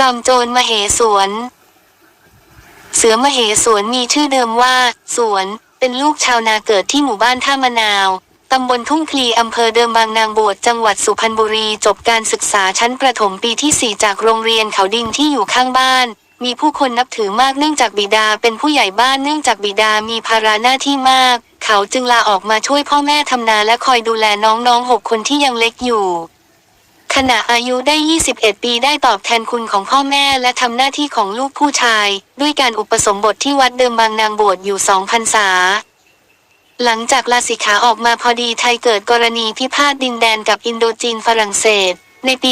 จอมโจรมเหสวน เสือมเหสวนมีชื่อเดิมว่า สวน เป็นลูกชาวนาเกิดที่หมู่บ้านท่ามะนาว ตำบลทุ่งคลีอำเภอเดิมบางนางบวชจังหวัดสุพรรณบุรี จบการศึกษาชั้นประถมปีที่ 4 จากโรงเรียนเขาดินที่อยู่ข้างบ้าน มีผู้คนนับถือมากเนื่องจากบิดา เป็นผู้ใหญ่บ้านเนื่องจากบิดามีภาระหน้าที่มาก เขาจึงลาออกมาช่วยพ่อแม่ทำนาและคอยดูแลน้องๆหกคนที่ยังเล็กอยู่ ขณะอายุได้ 21 ปีได้ตอบแทนคุณของพ่อแม่และทำหน้าที่ของลูกผู้ชาย ด้วยการอุปสมบทที่วัดเดิมบางนางบวชอยู่สองพรรษา หลังจากลาสิกขาออกมาพอดีไทยเกิดกรณีพิพาทดินแดนกับอินโดจีนฝรั่งเศส ในปี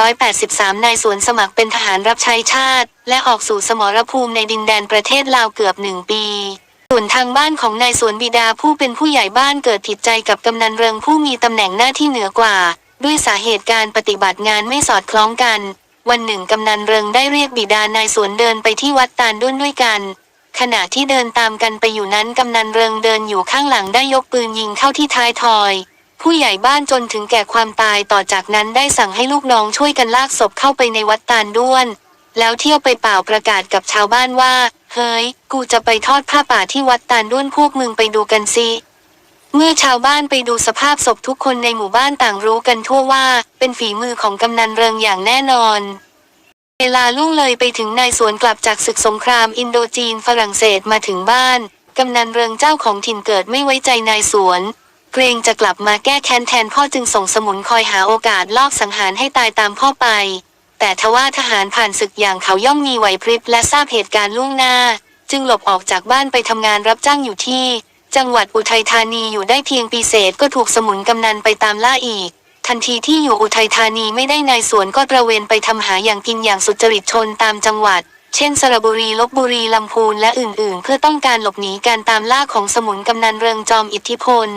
2483 นายสวนสมัครเป็นทหารรับใช้ชาติ และออกสู่สมรภูมิในดินแดนประเทศลาวเกือบหนึ่งปีส่วนทางบ้านของนายสวนบิดาผู้เป็นผู้ใหญ่บ้านเกิดผิดใจกับกำนันเริงผู้มีตำแหน่งหน้าที่เหนือกว่า ด้วยสาเหตุการปฏิบัติงานไม่สอดคล้องกัน วันหนึ่งกำนันเริงได้เรียกบิดานายสวนเดินไปที่วัดตาลด้วนด้วยกัน ขณะที่เดินตามกันไปอยู่นั้นกำนันเริงเดินอยู่ข้างหลังได้ยกปืนยิงเข้าที่ท้ายทอย ผู้ใหญ่บ้านจนถึงแก่ความตายต่อจากนั้นได้สั่งให้ลูกน้องช่วยกันลากศพเข้าไปในวัดตาลด้วน แล้วเที่ยวไปเป่าประกาศกับชาวบ้านว่า เฮ้ย กูจะไปทอดผ้าป่าที่วัดตาลด้วนพวกมึงไปดูกันสิ เมื่อชาวบ้านไปดูสภาพศพทุกคนในหมู่บ้านต่างรู้กันทั่วว่า เป็นฝีมือของกำนันเริงอย่างแน่นอน เวลาล่วงเลยไปถึงนายสวนกลับจากศึกสงครามอินโดจีนฝรั่งเศสมาถึงบ้าน กำนันเริงเจ้าของถิ่นเกิดไม่ไว้ใจนายสวน เกรงจะกลับมาแก้แค้นแทนพ่อจึงส่งสมุนคอยหาโอกาสลอบสังหารให้ตายตามพ่อไป แต่ทว่าทหารผ่านศึกอย่างเขาย่อมมีไหวพริบและทราบเหตุการณ์ล่วงหน้า จึงหลบออกจากบ้านไปทำงานรับจ้างอยู่ที่ จังหวัดอุทัยธานีอยู่ได้เพียงปีเศษก็ถูกสมุนกำนันไปตามล่าอีก ทันทีที่อยู่อุทัยธานีไม่ได้นายสวนก็ตระเวนไปทำหาอย่างกินอย่างสุจริตชนตามจังหวัด เช่นสระบุรีลบบุรีลำพูนและอื่นๆ เพื่อต้องการหลบหนีการตามล่าของสมุนกำนันเริงจอมอิทธิพล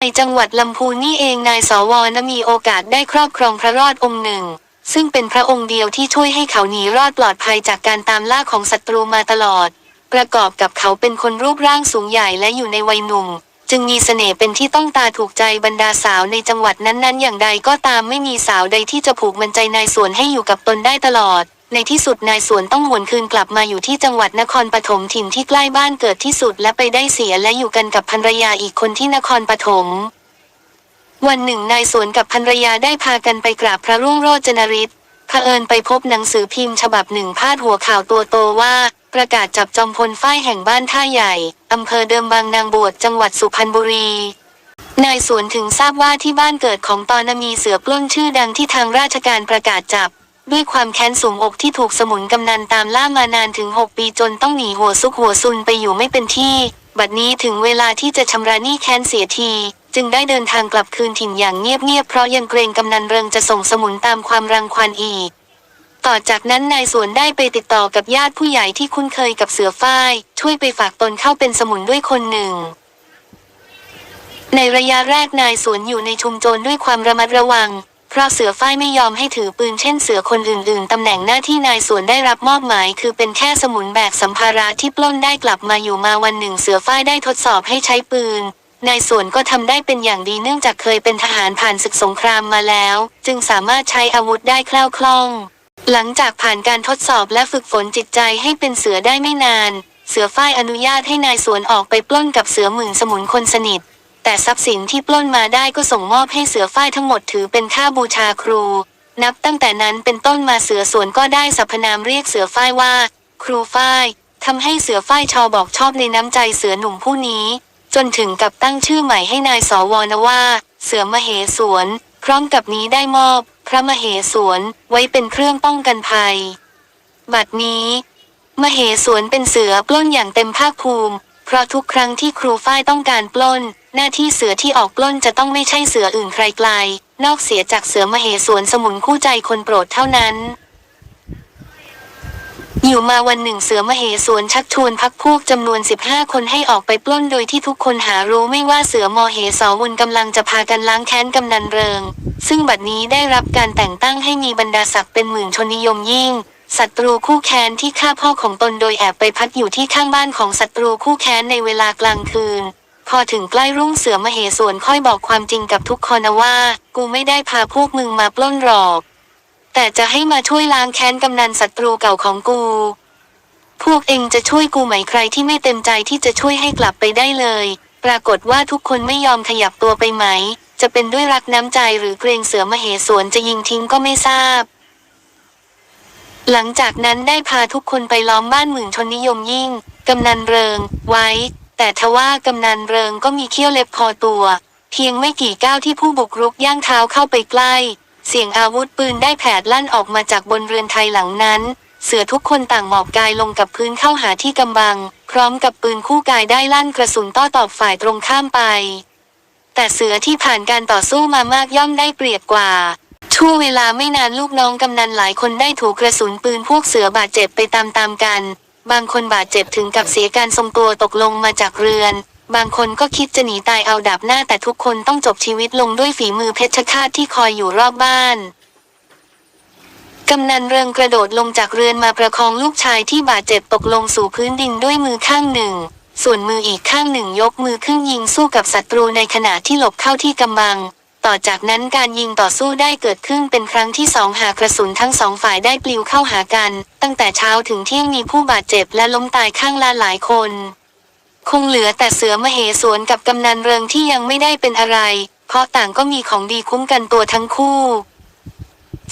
ในจังหวัดลำพูนนี่เองนายสวนมีโอกาสได้ครอบครองพระรอดองค์หนึ่ง ซึ่งเป็นพระองค์เดียวที่ช่วยให้เขาหนีรอดปลอดภัยจากการตามล่าของศัตรูมาตลอด ประกอบกับเขาเป็นคนรูปร่างสูงใหญ่และอยู่ในวัยหนุ่ม จึงมีเสน่ห์เป็นที่ต้องตาถูกใจบรรดาสาวในจังหวัดนั้นๆ อย่างใดก็ตามไม่มีสาวใดที่จะผูกมันใจนายสวนให้อยู่กับตนได้ตลอด ในที่สุดนายสวนต้องหวนคืนกลับมาอยู่ที่จังหวัดนครปฐมถิ่นที่ใกล้บ้านเกิดที่สุดและไปได้เสียและอยู่กันกับภรรยาอีกคนที่นครปฐมวันหนึ่งนายสวนกับภรรยาได้พากันไปกราบพระรุ่งโรจนฤทธิ์ เผอิญไปพบหนังสือพิมพ์ฉบับหนึ่งพาดหัวข่าวตัวโตว่า ประกาศจับจอมพลฝ้ายแห่งบ้านท่าใหญ่ อำเภอเดิมบางนางบวชจังหวัดสุพรรณบุรี นายสวนถึงทราบว่าที่บ้านเกิดของตอนนมีเสือปล้นชื่อดังที่ทางราชการประกาศจับ ด้วยความแค้นสูงอกที่ถูกสมุนกำนันตามล่ามานานถึง 6 ปีจนต้องหนีหัวซุกหัวซุนไปอยู่ไม่เป็นที่ บัดนี้ถึงเวลาที่จะชำระหนี้แค้นเสียที จึงได้เดินทางกลับคืนถิ่นอย่างเงียบๆเพราะยังเกรงกำนันเริงจะส่งสมุนตามความรังควานอีก ต่อจากนั้นนายสวนได้ไปติดต่อกับญาติผู้ใหญ่ที่คุ้นเคยกับเสือฝ้าย ช่วยไปฝากตนเข้าเป็นสมุนด้วยคนหนึ่ง ในระยะแรกนายสวนอยู่ในชุมชนด้วยความระมัดระวัง เพราะเสือฝ้ายไม่ยอมให้ถือปืนเช่นเสือคนอื่นๆตำแหน่งหน้าที่นายสวนได้รับมอบหมาย คือเป็นแค่สมุนแบกสัมภาระที่ปล้นได้กลับมาอยู่มาวันหนึ่งเสือฝ้ายได้ทดสอบให้ใช้ปืน นายสวนก็ทำได้เป็นอย่างดีเนื่องจากเคยเป็นทหารผ่านศึกสงครามมาแล้ว จึงสามารถใช้อาวุธได้คล่วคล่อง หลังจากผ่านการทดสอบและฝึกฝนจิตใจให้เป็นเสือได้ไม่นาน เสือฝ้ายอนุญาตให้นายสวนออกไปปล้นกับเสือหมื่นสมุนคนสนิท แต่ทรัพย์สินที่ปล้นมาได้ก็ส่งมอบให้เสือฝ้ายทั้งหมดถือเป็นค่าบูชาครู นับตั้งแต่นั้นเป็นต้นมาเสือสวนก็ได้สรรพนามเรียกเสือฝ้ายว่า ครูฝ้ายทำให้เสือฝ้ายชอบอกชอบในน้ำใจเสือหนุ่มผู้นี้ จนถึงกับตั้งชื่อใหม่ให้นายสวนว่า เสือมเหสวน พร้อมกับนี้ได้มอบ พระมเหสวนไว้เป็นเครื่องป้องกันภัย บัดนี้ มเหสวนเป็นเสือปล้นอย่างเต็มภาคภูมิ เพราะทุกครั้งที่ครูฝ้ายต้องการปล้น หน้าที่เสือที่ออกปล้นจะต้องไม่ใช่เสืออื่นใครไกล นอกเสียจากเสือมเหสวนสมุนคู่ใจคนโปรดเท่านั้น อยู่มาวันหนึ่งเสือมเหสวนชักชวนพักพวกจำนวน 15 คนให้ออกไปปล้นโดยที่ทุกคนหารู้ไม่ว่าเสือมเหสวนกำลังจะพากันล้างแค้นกำนันเริง ซึ่งบัดนี้ได้รับการแต่งตั้งให้มีบรรดาศักดิ์เป็นหมื่นชนนิยมยิ่งศัตรูคู่แค้นที่ฆ่าพ่อของตนโดยแอบไปพักอยู่ที่ข้างบ้านของศัตรูคู่แค้นในเวลากลางคืน พอถึงใกล้รุ่งเสือมเหสวนค่อยบอกความจริงกับทุกคนนะว่า กูไม่ได้พาพวกมึงมาปล้นหรอก แต่จะให้มาช่วยล้างแค้นกำนันศัตรูเก่าของกู พวกเองจะช่วยกูไหมใครที่ไม่เต็มใจที่จะช่วยให้กลับไปได้เลย ปรากฏว่าทุกคนไม่ยอมขยับตัวไปไหม จะเป็นด้วยรักน้ำใจหรือเกรงเสือมเหสวนจะยิงทิ้งก็ไม่ทราบ หลังจากนั้นได้พาทุกคนไปล้อมบ้านหมื่นชนนิยมยิ่ง กำนันเริง ไว้ แต่ทว่ากำนันเริงก็มีเขี้ยวเล็บพอตัว เพียงไม่กี่ก้าวที่ผู้บุกรุกย่างเท้าเข้าไปใกล้ เสียงอาวุธปืนได้แผดลั่นออกมาจากบนเรือนไทยหลังนั้น เสือทุกคนต่างหมอบกายลงกับพื้นเข้าหาที่กำบัง พร้อมกับปืนคู่กายได้ลั่นกระสุนต้อตอบฝ่ายตรงข้ามไป แต่เสือที่ผ่านการต่อสู้มามากย่อมได้เปรียบกว่าช่วเวลาไม่นานลูกน้องกำนันหลายคนได้ถูกกระสุนปืนพวกเสือบาดเจ็บไปตามๆกัน บางคนบาดเจ็บถึงกับเสียการทรงตัวตกลงมาจากเรือน บางคนก็คิดจะหนีตายเอาดับหน้าแต่ทุกคนต้องจบชีวิตลงด้วยฝีมือเพชฌฆาตที่คอยอยู่รอบบ้าน กำนันเริงกระโดดลงจากเรือนมาประคองลูกชายที่บาดเจ็บตกลงสู่พื้นดินด้วยมือข้างหนึ่ง ส่วนมืออีกข้างหนึ่งยกมือขึ้นยิงสู้กับศัตรูในขณะที่หลบเข้าที่กำบังต่อจากนั้นการยิงต่อสู้ได้เกิดขึ้นเป็นครั้งที่สองหากกระสุนทั้งสองฝ่ายได้ปลิวเข้าหากัน ตั้งแต่เช้าถึงเที่ยงมีผู้บาดเจ็บและล้มตายข้างละหลายคน คงเหลือแต่เสือมเหสวนกับกำนันเริงที่ยังไม่ได้เป็นอะไร เพราะต่างก็มีของดีคุ้มกันตัวทั้งคู่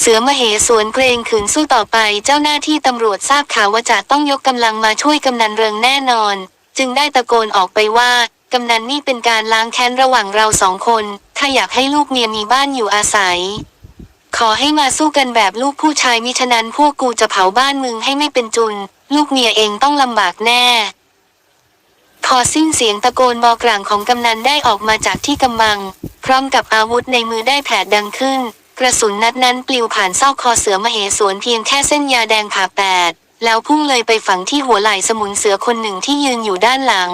เสือมเหสวนเกรงขืนสู้ต่อไปเจ้าหน้าที่ตำรวจทราบข่าวว่าจะต้องยกกำลังมาช่วยกำนันเริงแน่นอน จึงได้ตะโกนออกไปว่ากำนันนี่เป็นการล้างแค้นระหว่างเราสองคน ถ้าอยากให้ลูกเมียมีบ้านอยู่อาศัย ขอให้มาสู้กันแบบลูกผู้ชายมิฉะนั้นพวกกูจะเผาบ้านมึงให้ไม่เป็นจุน ลูกเมียเองต้องลำบากแน่ พอสิ้นเสียงตะโกนบอกลางของกำนันได้ออกมาจากที่กำบัง พร้อมกับอาวุธในมือได้แผดดังขึ้น กระสุนนัดนั้นปลิวผ่านซอกคอเสือมเหสวนเพียงแค่เส้นยาแดงผ่าแปด แล้วพุ่งเลยไปฝังที่หัวไหล่สมุนเสือคนหนึ่งที่ยืนอยู่ด้านหลัง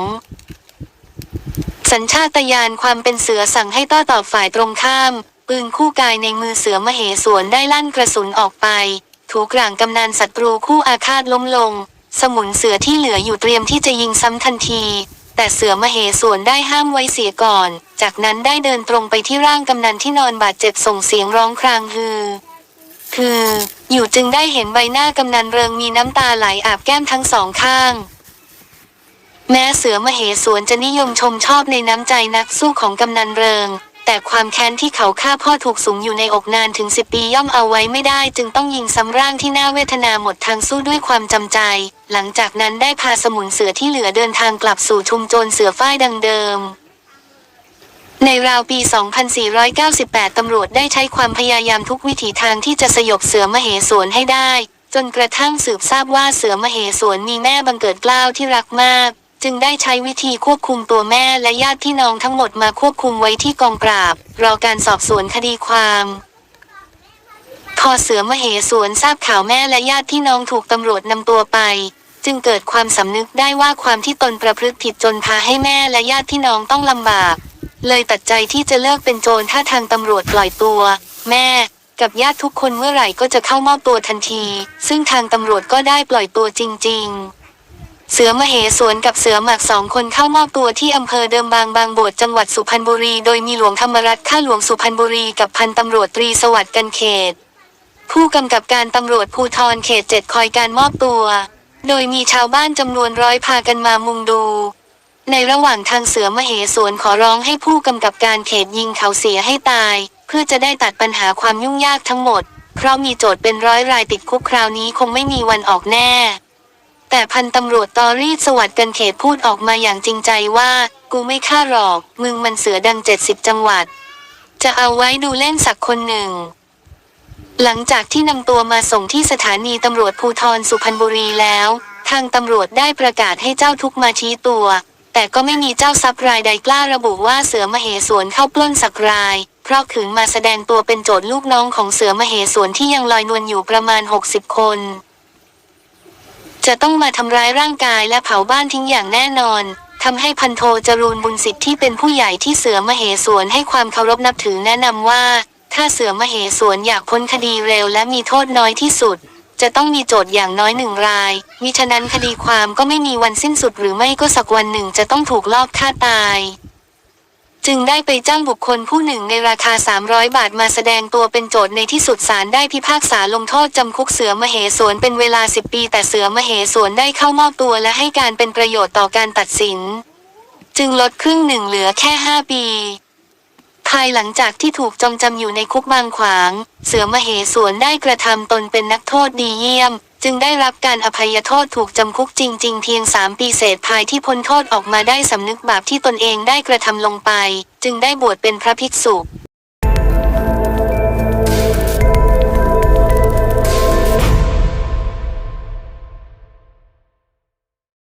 สัญชาตญาณความเป็นเสือสั่งให้ต้อตอบฝ่ายตรงข้าม ปืนคู่กายในมือเสือมเหสวนได้ลั่นกระสุนออกไปถูกกลางกำนันศัตรูคู่อาฆาตล้มลง สมุนเสือที่เหลืออยู่เตรียมที่จะยิงซ้ำทันที แต่เสือมเหสวนได้ห้ามไว้เสียก่อน จากนั้นได้เดินตรงไปที่ร่างกำนันที่นอนบาดเจ็บส่งเสียงร้องครางฮือ คือ อยู่จึงได้เห็นใบหน้ากำนันเริงมีน้ำตาไหลอาบแก้มทั้งสองข้างแม้เสือมเหสวนจะนิยมชมชอบในน้ำใจนักสู้ของกำนันเริง แต่ความแค้นที่เขาฆ่าพ่อถูกสุมอยู่ในอกนานถึงสิบปีย่อมเอาไว้ไม่ได้ จึงต้องยิงซ้ำร่างที่น่าเวทนาหมดทางสู้ด้วยความจำใจ หลังจากนั้นได้พาสมุนเสือที่เหลือเดินทางกลับสู่ชุมโจรเสือฝ้ายดังเดิม ในราวปี 2498 ตำรวจได้ใช้ความพยายามทุกวิถีทางที่จะสยบเสือมเหสวนให้ได้ จนกระทั่งสืบทราบว่าเสือมเหสวนมีแม่บังเกิดเกล้าวที่รักมาก จึงได้ใช้วิธีควบคุมตัวแม่และญาติพี่น้องทั้งหมดมาควบคุมไว้ที่กองปราบ รอการสอบสวนคดีความ พอเสือมเหสวนทราบข่าวแม่และญาติพี่น้องถูกตำรวจนำตัวไป จึงเกิดความสำนึกได้ว่าความที่ตนประพฤติผิดจนพาให้แม่และญาติพี่น้องต้องลำบาก เลยตัดใจที่จะเลิกเป็นโจรถ้าทางตำรวจปล่อยตัว แม่ กับญาติทุกคนเมื่อไหร่ก็จะเข้ามอบตัวทันที ซึ่งทางตำรวจก็ได้ปล่อยตัวจริง ๆเสือมเหสวนกับเสือหมักสองคนเข้ามอบตัวที่อำเภอเดิมบางบางโบดจังหวัดสุพรรณบุรี โดยมีหลวงธรรมรัตน์ข้าหลวงสุพรรณบุรีกับพันตำรวจตรีสวัสดิ์กันเขต ผู้กำกับการตำรวจภูธรเขตเจ็ดคอยการมอบตัว โดยมีชาวบ้านจำนวนร้อยพากันมามุงดู ในระหว่างทางเสือมเหสวนขอร้องให้ผู้กำกับการเขตยิงเขาเสียให้ตาย เพื่อจะได้ตัดปัญหาความยุ่งยากทั้งหมด เพราะมีโจทย์เป็นร้อยรายติดคุกคราวนี้คงไม่มีวันออกแน่ แต่พันตำรวจตอรีดสวัสดิ์กันเขตพูดออกมาอย่างจริงใจว่า กูไม่ฆ่าหรอก มึงมันเสือดังเจ็ดสิบจังหวัด จะเอาไว้ดูเล่นสักคนหนึ่ง หลังจากที่นำตัวมาส่งที่สถานีตำรวจภูธรสุพรรณบุรีแล้ว ทางตำรวจได้ประกาศให้เจ้าทุกมาชี้ตัว แต่ก็ไม่มีเจ้าทรัพย์รายใดกล้าระบุว่าเสือมเหสวนเข้าปล้นสักราย เพราะขืนมาแสดงตัวเป็นโจทย์ลูกน้องของเสือมเหสวนที่ยังลอยนวลอยู่ประมาณ 60 คน จะต้องมาทำร้ายร่างกายและเผาบ้านทิ้งอย่างแน่นอนทำให้พันโทจรูนบุญสิทธิ์ที่เป็นผู้ใหญ่ที่เสือมเหสวนให้ความเคารพนับถือแนะนำว่า ถ้าเสือมเหสวนอยากพ้นคดีเร็วและมีโทษน้อยที่สุด จะต้องมีโจทย์อย่างน้อยหนึ่งราย มิฉะนั้นคดีความก็ไม่มีวันสิ้นสุดหรือไม่ก็สักวันหนึ่งจะต้องถูกลอบฆ่าตาย จึงได้ไปจ้างบุคคลผู้หนึ่งในราคา 300 บาทมาแสดงตัวเป็นโจทย์ในที่สุดศาลได้พิพากษาลงโทษจำคุกเสือมเหสวนเป็นเวลา 10 ปี แต่เสือมเหสวนได้เข้ามอบตัวและให้การเป็นประโยชน์ต่อการตัดสิน จึงลดครึ่งหนึ่งเหลือแค่ 5 ปีายหลังจากที่ถูกจองจำอยู่ในคุกบางขวาง เสือมเหสวนได้กระทำตนเป็นนักโทษดีเยี่ยม จึงได้รับการอภัยโทษถูกจำคุกจริง ๆ เพียง 3 ปีเศษภายที่พ้นโทษออกมาได้สำนึกบาปที่ตนเองได้กระทำลงไป จึงได้บวชเป็นพระภิกษุ